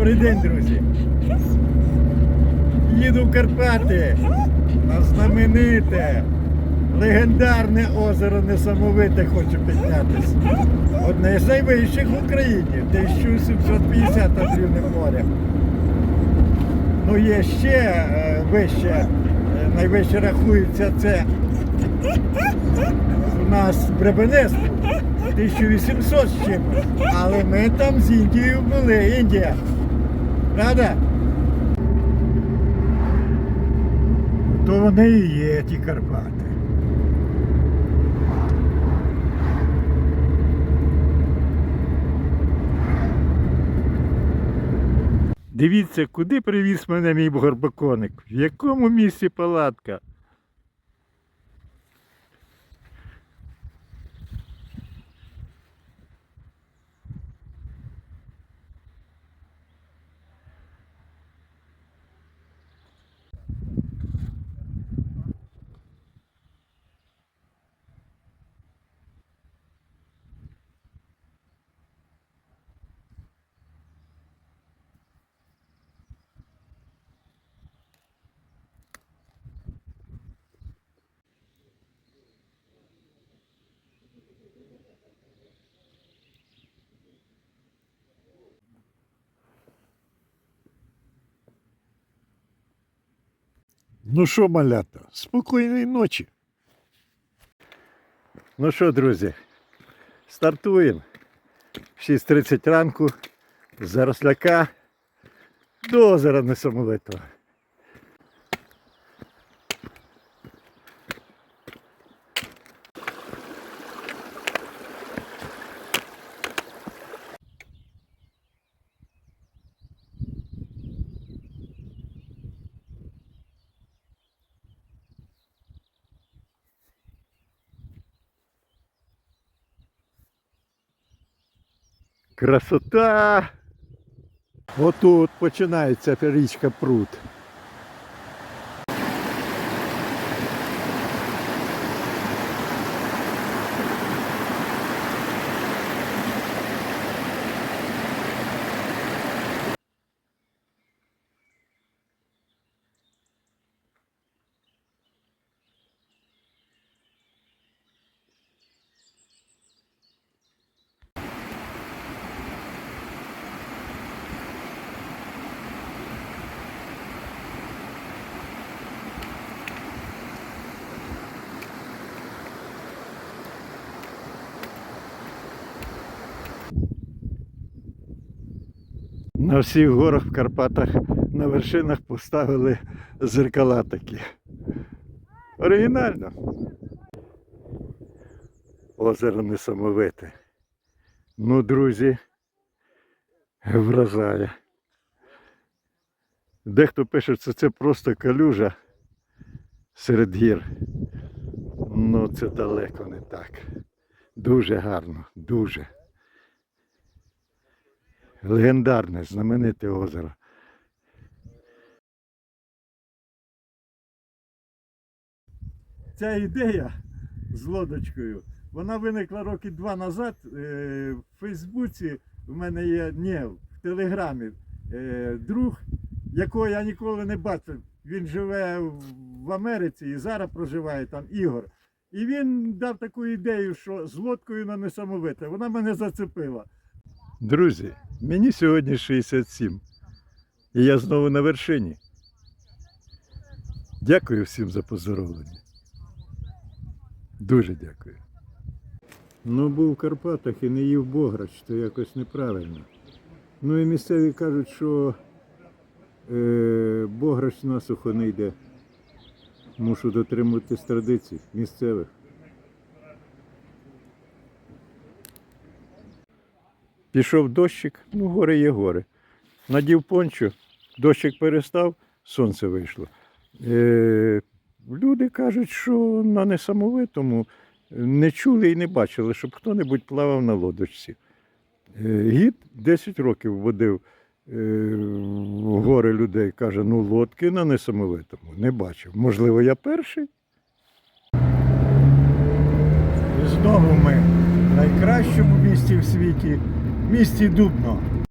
Добрий день, друзі. Їду в Карпати на знамените, легендарне озеро Несамовите хочу піднятися. Одне з найвищих в Україні, 1750 над рівнем моря. Ну є ще е, вище, е, найвище рахується це у нас Бребенець був, 1800 з чимось. Але ми там з Індією були, Індія. Правда? То вони і є ті Карпати. Дивіться, куди привіз мене мій горбаконик, в якому місці палатка. Ну що, малята, спокійної ночі. Ну що, друзі, стартуємо. 6.30 ранку Заросляка до озера Несамовитого. Красота! Отут починається річка Прут. На всіх горах в Карпатах на вершинах поставили зеркала такі. Оригінально. Озеро несамовите. Ну, друзі, вражає. Дехто пише, що це просто калюжа серед гір. Ну, це далеко не так. Дуже гарно, дуже. Легендарне, знамените озеро. Ця ідея з лодочкою, вона виникла роки два назад. Е, В Фейсбуці в мене є ні, в Телеграмі е, друг, якого я ніколи не бачив. Він живе в Америці і зараз проживає там Ігор. І він дав таку ідею, що з лодкою на несамовите. Вона мене зацепила. Друзі, мені сьогодні 67. І я знову на вершині. Дякую всім за поздоровлення. Дуже дякую. Ну, був в Карпатах і не їв Бограч, то якось неправильно. Ну і місцеві кажуть, що е, Бограч насухо не йде. Мушу дотримуватись традицій місцевих. Пішов дощик, ну гори є гори. Надів пончо, дощик перестав, сонце вийшло. Е, люди кажуть, що на несамовитому не чули і не бачили, щоб хто-небудь плавав на лодочці. Е, гід 10 років водив е, гори людей, каже, ну лодки на несамовитому не бачив. Можливо, я перший. Знову ми в найкращому місті в світі, місті Дубно.